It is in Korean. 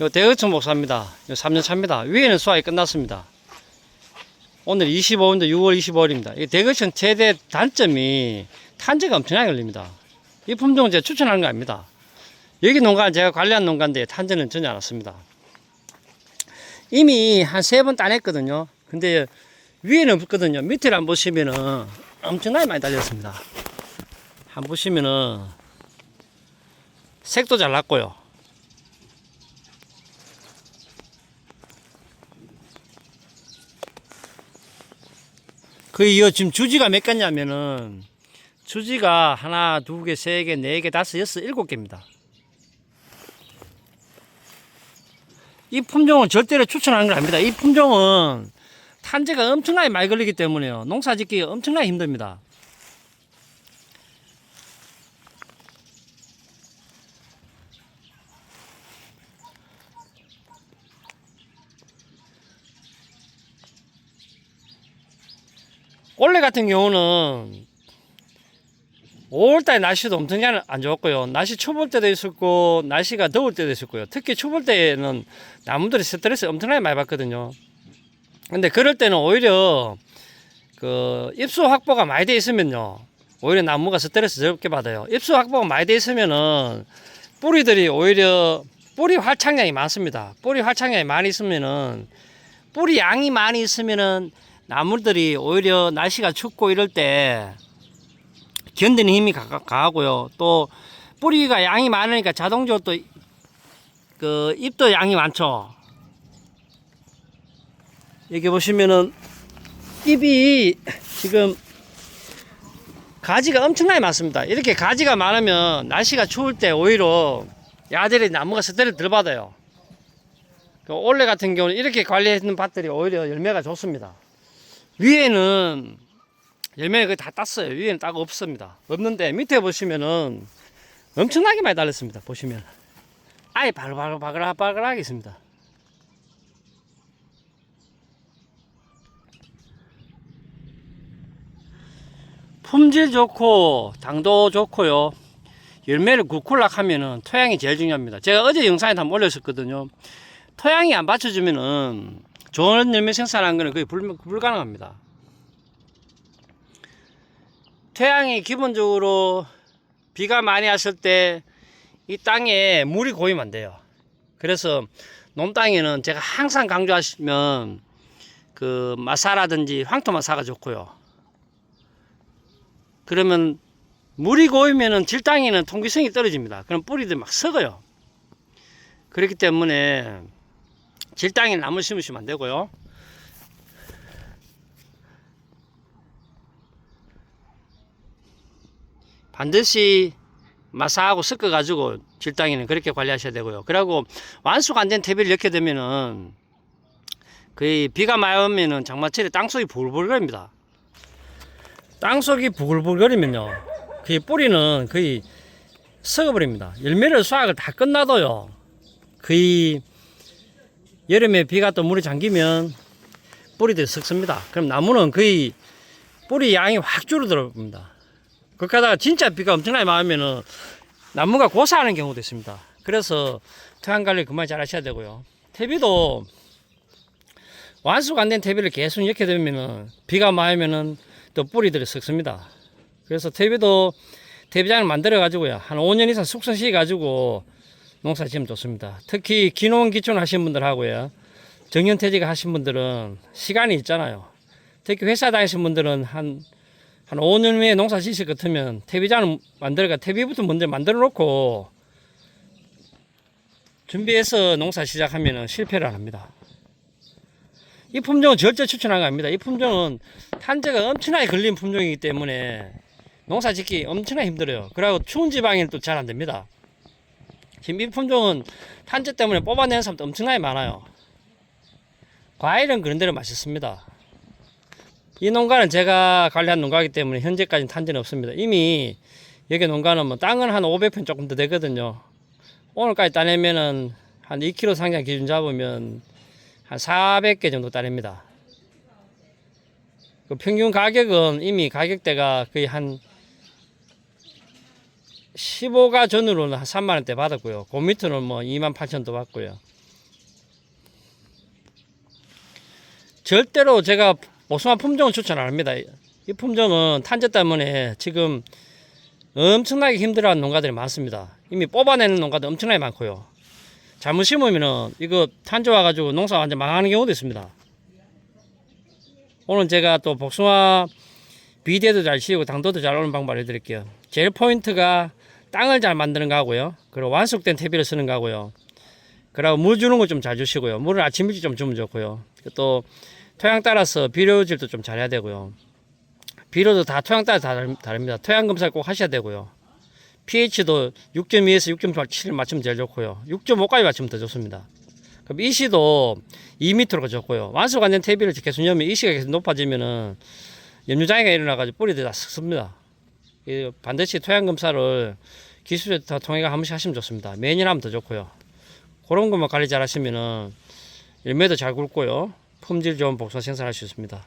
요 대거천 목사입니다. 요 3년 차입니다. 위에는 수확이 끝났습니다. 오늘 25일인데 6월 25일입니다. 이 대거천 최대 단점이 탄저가 엄청나게 걸립니다. 이 품종은 제가 추천하는 거 아닙니다. 여기 농가는 제가 관리한 농가인데 탄저는 전혀 안 왔습니다. 이미 한 세 번 따냈거든요. 근데 위에는 없거든요. 밑에를 안 보시면은 엄청나게 많이 달렸습니다. 한 보시면은 색도 잘 났고요. 그 이어 지금 주지가 몇 개냐면은 주지가 하나, 두 개, 세 개, 네 개, 다섯, 여섯, 일곱 개입니다. 이 품종은 절대로 추천하는 건 아닙니다. 이 품종은 탄재가 엄청나게 많이 걸리기 때문에요. 농사 짓기가 엄청나게 힘듭니다. 올해 같은 경우는 5월달에 날씨도 엄청나게 안 좋았고요. 날씨 추울 때도 있었고, 날씨가 더울 때도 있었고요. 특히 추울 때는 나무들이 스트레스 엄청나게 많이 받거든요. 근데 그럴 때는 오히려 그 입수 확보가 많이 돼 있으면요. 오히려 나무가 스트레스 적게 받아요. 입수 확보가 많이 돼 있으면은 뿌리들이 오히려 뿌리 활착량이 많습니다. 뿌리 활착량이 많이 있으면은 뿌리 양이 많이 있으면은 나무들이 오히려 날씨가 춥고 이럴 때 견디는 힘이 가- 강하고요. 또 뿌리가 양이 많으니까 자동적으로 또 그 잎도 양이 많죠. 여기 보시면은 잎이 지금 가지가 엄청나게 많습니다. 이렇게 가지가 많으면 날씨가 추울 때 오히려 야들이 나무가 스트레스 덜 받아요. 그 올해 같은 경우는 이렇게 관리했는 밭들이 오히려 열매가 좋습니다. 위에는 열매가 다 땄어요. 위에는 딱 없습니다. 없는데 밑에 보시면은 엄청나게 많이 달렸습니다. 보시면 아예 바글바글 바글바글하게 있습니다. 품질 좋고 당도 좋고요. 열매를 굵굴락 하면은 토양이 제일 중요합니다. 제가 어제 영상에 한번 올렸었거든요. 토양이 안 받쳐주면은 좋은 열매 생산하는 거의 불, 불가능합니다. 토양이 기본적으로 비가 많이 왔을 때 이 땅에 물이 고이면 안 돼요. 그래서 논땅에는 제가 항상 강조하시면 그 마사라든지 황토마사가 좋고요. 그러면 물이 고이면은 질땅에는 통기성이 떨어집니다. 그럼 뿌리들 막 썩어요. 그렇기 때문에 질땅에 나무 심으시면 안 되고요. 반드시 마사하고 섞어가지고 질땅에는 그렇게 관리하셔야 되고요. 그리고 완수가 안된 퇴비를 넣게 되면은 거의 비가 많이 오면은 장마철에 땅속이 불불거립니다. 땅속이 부글부글거리면요. 그 뿌리는 거의 썩어버립니다. 열매를 수확을 다 끝나도요. 거의 여름에 비가 또 물이 잠기면 뿌리들이 썩습니다. 그럼 나무는 거의 뿌리 양이 확 줄어들어갑니다. 그러다가 진짜 비가 엄청나게 많으면은 나무가 고사하는 경우도 있습니다. 그래서 토양 관리 그만 잘 하셔야 되고요. 퇴비도 완수가 안 된 퇴비를 계속 이렇게 되면은 비가 많으면은 또 뿌리들이 썩습니다. 그래서 퇴비도 퇴비장을 만들어 가지고요. 한 5년 이상 숙성시켜 가지고 농사 지으면 좋습니다. 특히 기농 기촌 하신 분들 하고요. 정년퇴직 하신 분들은 시간이 있잖아요. 특히 회사 다니신 분들은 한, 한 5년 후에 농사 지실 것 같으면 퇴비장을 만들어가 퇴비부터 먼저 만들어 놓고 준비해서 농사 시작하면 실패를 안 합니다. 이 품종은 절대 거 아닙니다. 이 품종은 탄저가 엄청나게 걸린 품종이기 때문에 농사 짓기 엄청나게 힘들어요. 그리고 추운 지방에는 또 잘 안 됩니다. 이 품종은 탄저 때문에 뽑아내는 사람도 엄청나게 많아요. 과일은 그런 대로 맛있습니다. 이 농가는 제가 관리한 농가이기 때문에 현재까지는 탄저는 없습니다. 이미 여기 농가는 뭐 땅은 한 500평 조금 더 되거든요. 오늘까지 따내면은 한 2kg 상장 기준 잡으면 한 400개 정도 따냅니다. 그 평균 가격은 이미 가격대가 거의 한 15가 전후로는 한 3만원대 받았고요. 그 밑으로는 뭐 2만 8천도 받고요. 절대로 제가 보수마 품종을 추천 안 합니다. 이 품종은 탄저 때문에 지금 엄청나게 힘들어하는 농가들이 많습니다. 이미 뽑아내는 농가도 엄청나게 많고요. 잘못 심으면은 이거 탄저 와가지고 농사 완전 망하는 경우도 있습니다. 오늘 제가 또 복숭아 비대도 잘 씌우고 당도도 잘 오는 방법 알려드릴게요. 제일 포인트가 땅을 잘 만드는 거고요. 그리고 완숙된 퇴비를 쓰는 거고요. 그리고 물 주는 거 좀 잘 주시고요. 물을 아침 일찍 좀 주면 좋고요. 또 토양 따라서 비료질도 좀 잘해야 되고요. 비료도 다 토양 따라 다릅- 다릅니다. 토양 검사 꼭 하셔야 되고요. pH도 6.2에서 6.7 맞추면 제일 좋고요. 6.5까지 맞추면 더 좋습니다. 그럼 이시도 2m가 좋고요. 완숙 안된 퇴비를 계속 넣으면 이시가 계속 높아지면은 염류장애가 일어나가지고 뿌리들이 다 썩습니다. 이 반드시 토양 검사를 기술에 다 통해가 한 번씩 하시면 좋습니다. 매년 하면 더 좋고요. 그런 것만 관리 잘 하시면은 열매도 잘 굵고요. 품질 좋은 복숭아 생산할 수 있습니다.